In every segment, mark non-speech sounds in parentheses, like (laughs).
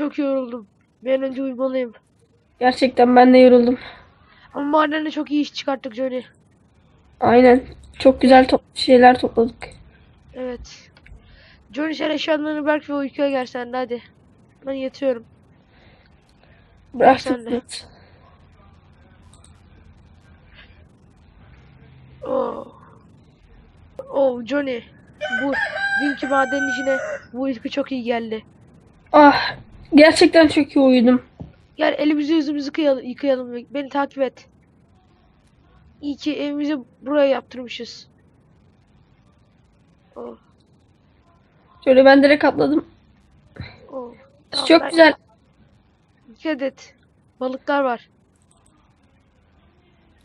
Çok yoruldum. Bir an önce uyumalıyım. Gerçekten ben de yoruldum. Ama madende çok iyi iş çıkarttık Johnny. Aynen. Çok güzel top şeyler topladık. Evet. Johnny sen eşyalarını bırak ve uykuya gel sen de hadi. Ben yatıyorum. Bıraktık. Sen de. Oh. Oh Johnny. Bu dünkü madenin işine bu uyku çok iyi geldi. Ah. Gerçekten çok iyi uyudum. Gel elimizi yüzümüzü yıkayalım, yıkayalım. Beni takip et. İyi ki evimizi buraya yaptırmışız. Oh, Şöyle ben direkt atladım. oh. Tamam, çok ben- güzel. Dikkat et. Balıklar var.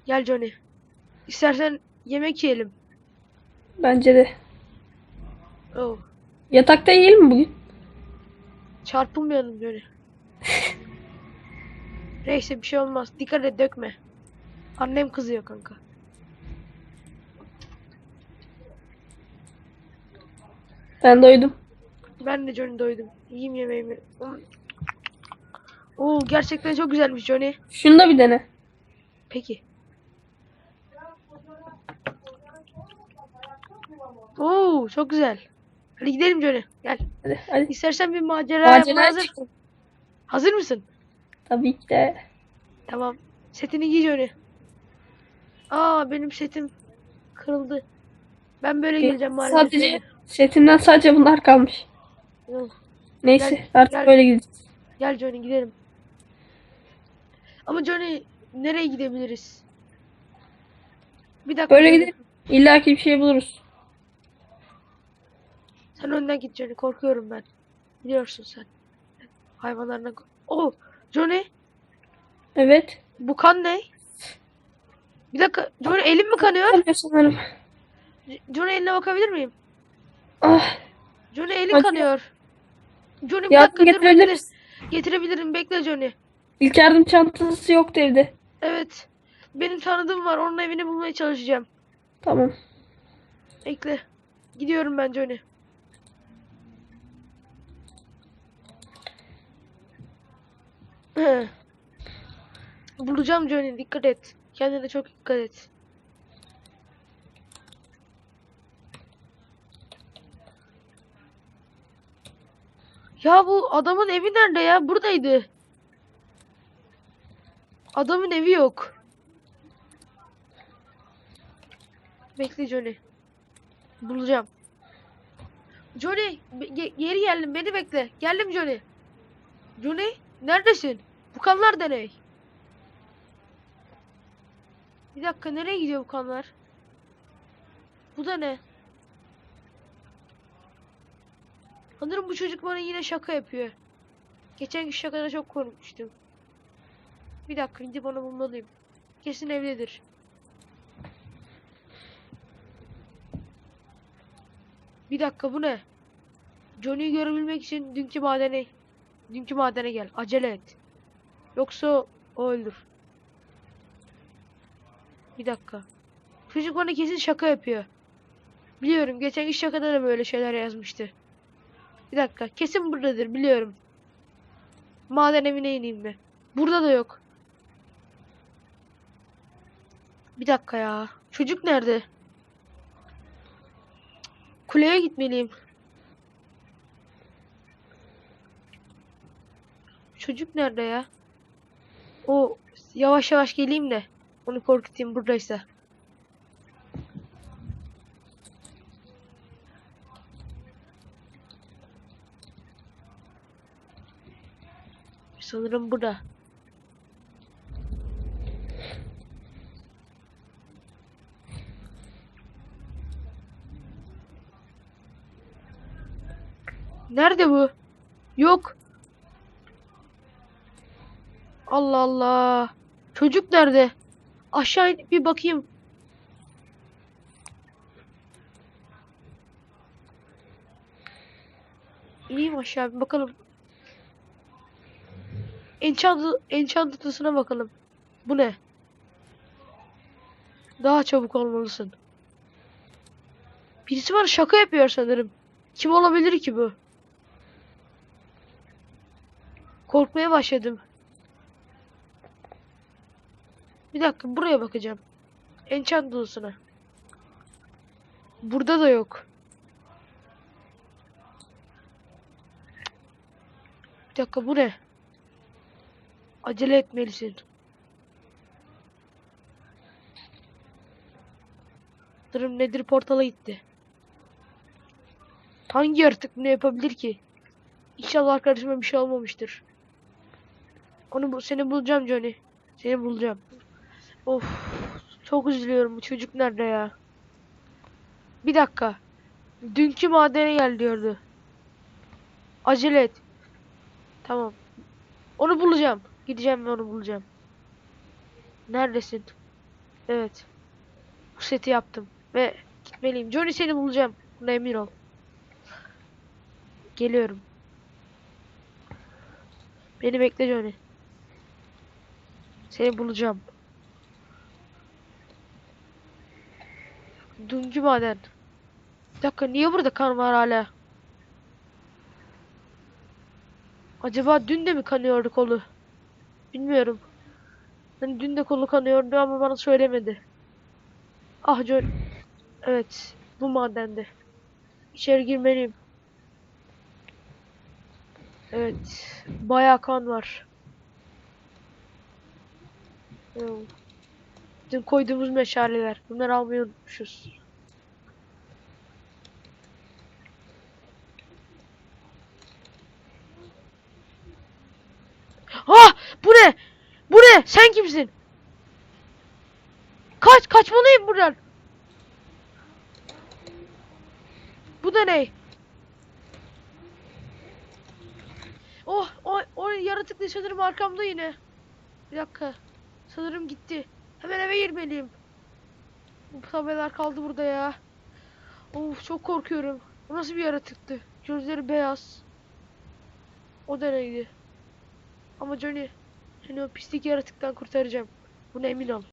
Gel Johnny. İstersen yemek yiyelim. Bence de. Oh. Yatakta yiyelim mi bugün? Çarpılmayalım Johnny. (laughs) Neyse bir şey olmaz. Dikkat et dökme. Annem kızıyor kanka. Ben doydum. Ben de Johnny doydum. Yiyeyim yemeğimi. Oo gerçekten çok güzelmiş Johnny. Şunu da bir dene. Peki. Oo çok güzel. Hadi gidelim Johnny. Gel. Hadi, hadi. İstersen bir macera Macera hazır çık- mısın? Hazır mısın? Tabii ki de. Tamam. Setini giy Johnny. Aa benim setim kırıldı. Ben böyle geleceğim maalesef. Sadece Johnny. setimden sadece bunlar kalmış. Yok. Neyse Gel, artık gel. böyle gideceğiz. Gel Johnny gidelim. Ama Johnny nereye gidebiliriz? Bir dakika. Böyle gidelim. İlla ki bir şey buluruz. Sen önden git Johnny. Korkuyorum ben. Biliyorsun sen. Hayvanlardan kork- Oh! Johnny Evet. bu kan ne? Bir dakika. Johnny elim mi kanıyor? Kanıyor sanırım. Johnny eline bakabilir miyim? Ah. Johnny elin Hadi. kanıyor. Johnny bir dakika getirebilir? Getirebilirim bekle Johnny. İlk yardım çantası yoktu evde. Evet. Benim tanıdığım var. Onun evini bulmaya çalışacağım. Tamam. Bekle. Gidiyorum ben Johnny. (laughs) Bulacağım Johnny. Dikkat et. Kendine çok dikkat et. Ya bu adamın evi nerede ya? Buradaydı. Adamın evi yok. Bekle Johnny. Bulacağım. Johnny, ge- geri geldim. Beni bekle. Geldim Johnny. Johnny, neredesin? Bu kanlar da ne? Bir dakika, nereye gidiyor bu kanlar? Bu da ne? Sanırım bu çocuk bana yine şaka yapıyor. Geçen gün şakada çok korkmuştum. Bir dakika, gidip onu bulmalıyım. Kesin evdedir. Bir dakika bu ne? Johnny'yi görebilmek için dünkü madene dünkü madene gel. Acele et. Yoksa o öldür. Bir dakika. Çocuk bana kesin şaka yapıyor. Biliyorum geçen iş şakada da böyle şeyler yazmıştı. Bir dakika. Kesin buradadır biliyorum. Maden evine ineyim mi? Burada da yok. Bir dakika ya. Çocuk nerede? Kuleye gitmeliyim. Çocuk nerede ya? O yavaş yavaş geleyim de onu korkutayım buradaysa. Sanırım burada. Nerede bu? Yok. Allah Allah. Çocuk nerede? Aşağı inip bir bakayım. İneyim aşağı bir bakalım. Enchanted, Enchanted'ısına bakalım. Bu ne? Daha çabuk olmalısın. Birisi bana şaka yapıyor sanırım. Kim olabilir ki bu? Korkmaya başladım. Bir dakika buraya bakacağım. Enchant odasına. Burada da yok. Bir dakika bu ne? Acele etmelisin. Durum nedir portala gitti. Hangi yaratık bunu yapabilir ki? İnşallah arkadaşıma bir şey olmamıştır. Onu bu seni bulacağım Johnny. Seni bulacağım. Of çok üzülüyorum bu çocuk nerede ya? Bir dakika. Dünkü madene gel diyordu. Acele et. Tamam. Onu bulacağım. Gideceğim ve onu bulacağım. Neredesin? Evet. Bu seti yaptım. Ve gitmeliyim. Johnny seni bulacağım. Buna emin ol. Geliyorum. Beni bekle Johnny. Seni bulacağım. Dünkü maden. Bir dakika niye burada kan var hala? Acaba dün de mi kanıyordu kolu? Bilmiyorum. Hani dün de kolu kanıyordu ama bana söylemedi. Ah John. Evet. Bu madende. İçeri girmeliyim. Evet. Bayağı kan var. Hmm. Dün koyduğumuz meşaleler. Bunları almayı unutmuşuz. Ah! Bu ne? Bu ne? Sen kimsin? Kaç! Kaçmalıyım buradan. Bu da ne? Oh! O, o yaratık da sanırım arkamda yine. Bir dakika. Sanırım gitti. Hemen eve girmeliyim. Bu tabelalar kaldı burada ya. Of çok korkuyorum. Bu nasıl bir yaratıktı? Gözleri beyaz. O da neydi? Ama Johnny seni o pislik yaratıktan kurtaracağım. Buna emin ol.